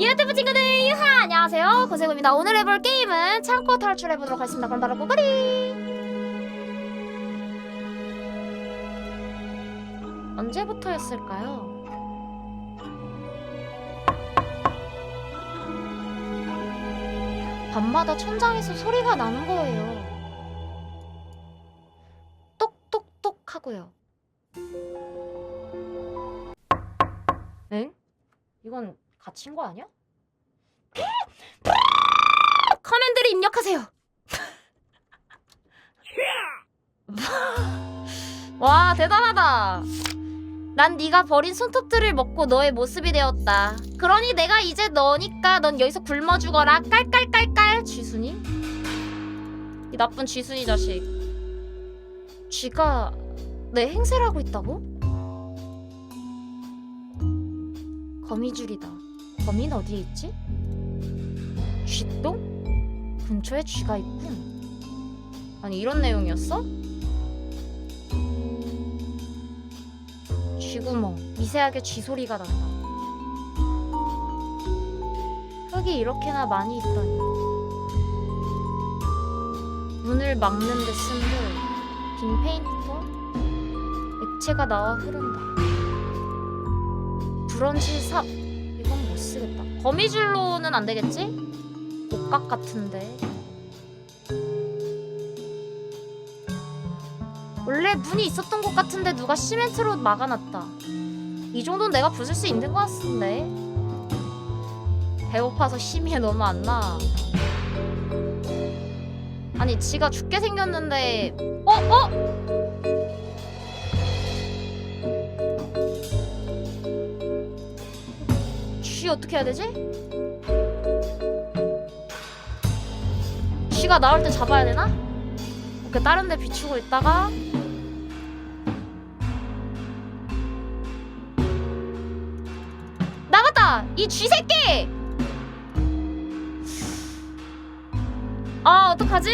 유튜브 친구들 유하! 안녕하세요. 고세구입니다. 오늘 해볼 게임은 창고 탈출해보도록 하겠습니다. 그럼 바로 꼬리 언제부터였을까요? 밤마다 천장에서 소리가 나는 거예요. 똑똑똑 하고요. 엥? 이건 갇힌 거 아니야? 커맨드를 입력하세요. 와 대단하다. 난 네가 버린 손톱들을 먹고 너의 모습이 되었다. 그러니 내가 이제 너니까 넌 여기서 굶어 죽어라. 깔깔깔깔 쥐순이. 이 나쁜 쥐순이 자식. 쥐가 내 행세를 하고 있다고? 거미줄이다. 거미는 어디에 있지? 쥐똥? 근처에 쥐가 있군. 아니 이런 내용이었어? 쥐구멍 미세하게 쥐 소리가 난다. 흙이 이렇게나 많이 있다니. 문을 막는 데 쓴 흙, 빈 페인트와 액체가 나와 흐른다. 브런치 삽 이건 못 쓰겠다. 거미줄로는 안 되겠지? 목각 같은데. 원래 문이 있었던 곳 같은데 누가 시멘트로 막아놨다. 이 정도는 내가 부술 수 있는 것 같은데. 배고파서 심이 너무 안 나. 아니 지가 죽게 생겼는데 어 어? 어떻게 해야 되지? 쥐가 나올 때 잡아야 되나? 이렇게 다른 데 비추고 있다가 나갔다! 이 쥐 새끼! 아 어떡하지?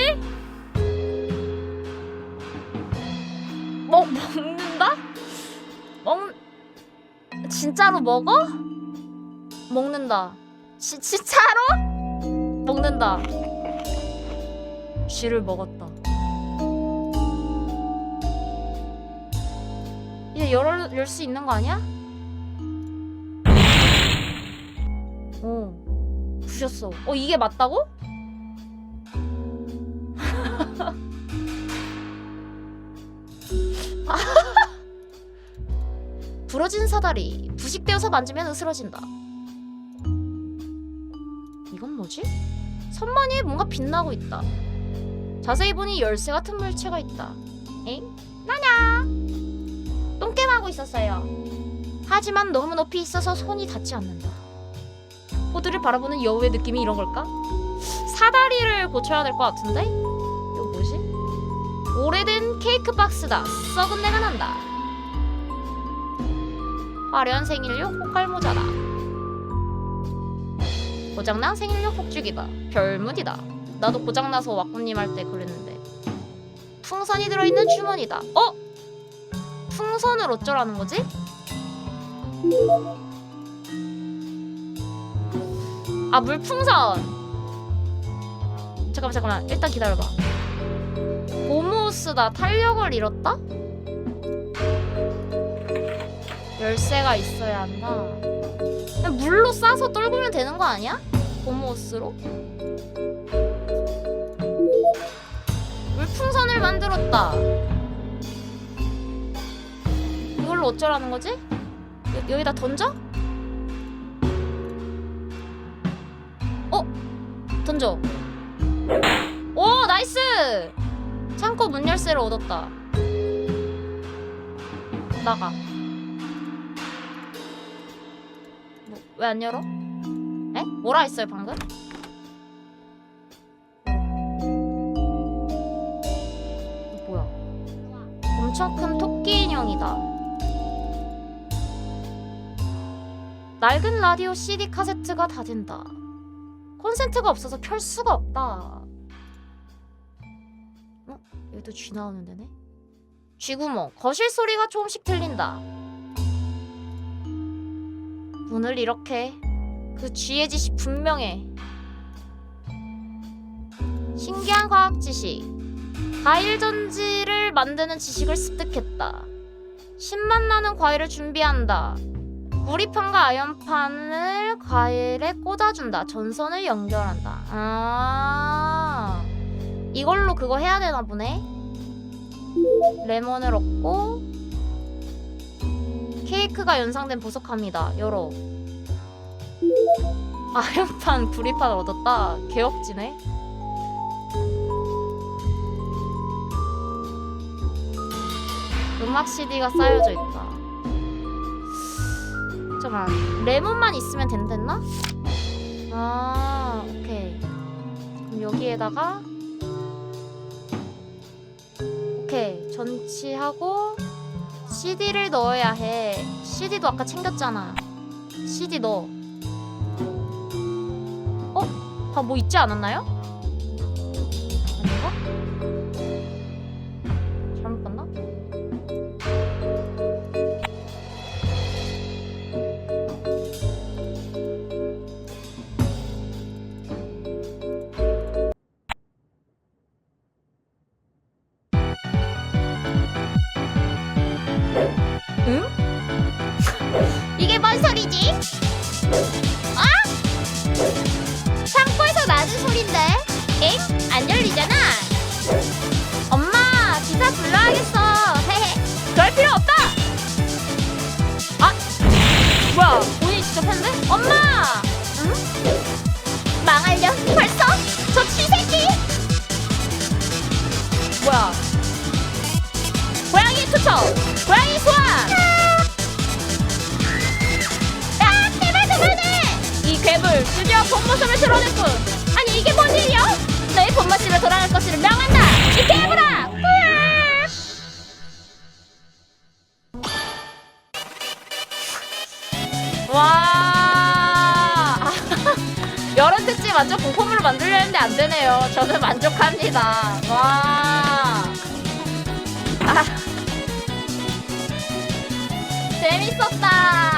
먹 먹는다? 먹 진짜로 먹어? 먹는다. 지, 진짜로? 먹는다. 쥐를 먹었다. 이제 열수 있는 거 아니야? 어. 부셨어. 어 이게 맞다고? 부러진 사다리 부식되어서 만지면 으스러진다. 이건 뭐지? 선반위에 뭔가 빛나고 있다. 자세히 보니 열쇠 같은 물체가 있다. 엥? 나냐? 똥겜하고 있었어요. 하지만 너무 높이 있어서 손이 닿지 않는다. 호두를 바라보는 여우의 느낌이 이런 걸까? 사다리를 고쳐야 될 것 같은데? 이거 뭐지? 오래된 케이크 박스다. 썩은 내가 난다. 화려한 생일용 꽃갈모자다. 고장난 생일용 폭죽이다. 별무디다. 나도 고장나서 왁구님 할 때 그랬는데. 풍선이 들어있는 주머니다. 어? 풍선을 어쩌라는 거지? 아 물풍선. 잠깐만 잠깐만 일단 기다려봐. 고무스다 탄력을 잃었다? 열쇠가 있어야 한다. 물로 싸서 떨구면 되는 거 아니야? 고무호스로? 물풍선을 만들었다. 이걸로 어쩌라는 거지? 여, 여기다 던져? 어? 던져. 오 나이스! 창고 문 열쇠를 얻었다. 나가. 뭐, 왜 안 열어? 에? 뭐라 했어요 방금? 뭐야? 엄청 큰 토끼 인형이다. 낡은 라디오 CD 카세트가 다 된다. 콘센트가 없어서 켤 수가 없다. 어? 여기도 쥐 나오는 데네? 쥐구멍. 거실 소리가 조금씩 들린다. 문을 이렇게 그 쥐의 짓이 분명해. 신기한 과학 지식. 과일 전지를 만드는 지식을 습득했다. 신맛 나는 과일을 준비한다. 무리판과 아연판을 과일에 꽂아준다. 전선을 연결한다. 아, 이걸로 그거 해야 되나 보네. 레몬을 얻고 케이크가 연상된 보석합니다. 열어. 아연판 구리판을 얻었다. 개업지네. 음악 CD가 쌓여져 있다. 잠깐만, 레몬만 있으면 된댔나? 아, 오케이. 그럼 여기에다가 오케이 전치하고 CD를 넣어야 해. CD도 아까 챙겼잖아. CD 넣어. 어? 다 뭐 있지 않았나요? 이게 뭔 소리지? 드디어 본 모습을 드러냈군. 아니 이게 뭔 일이야? 너의 본 모습을 돌아갈 것을 명한다. 이! 으악! 와. 여러 특집 완전 공포물로 만들려 했는데 안 되네요. 저는 만족합니다. 와. 아. 재밌었다.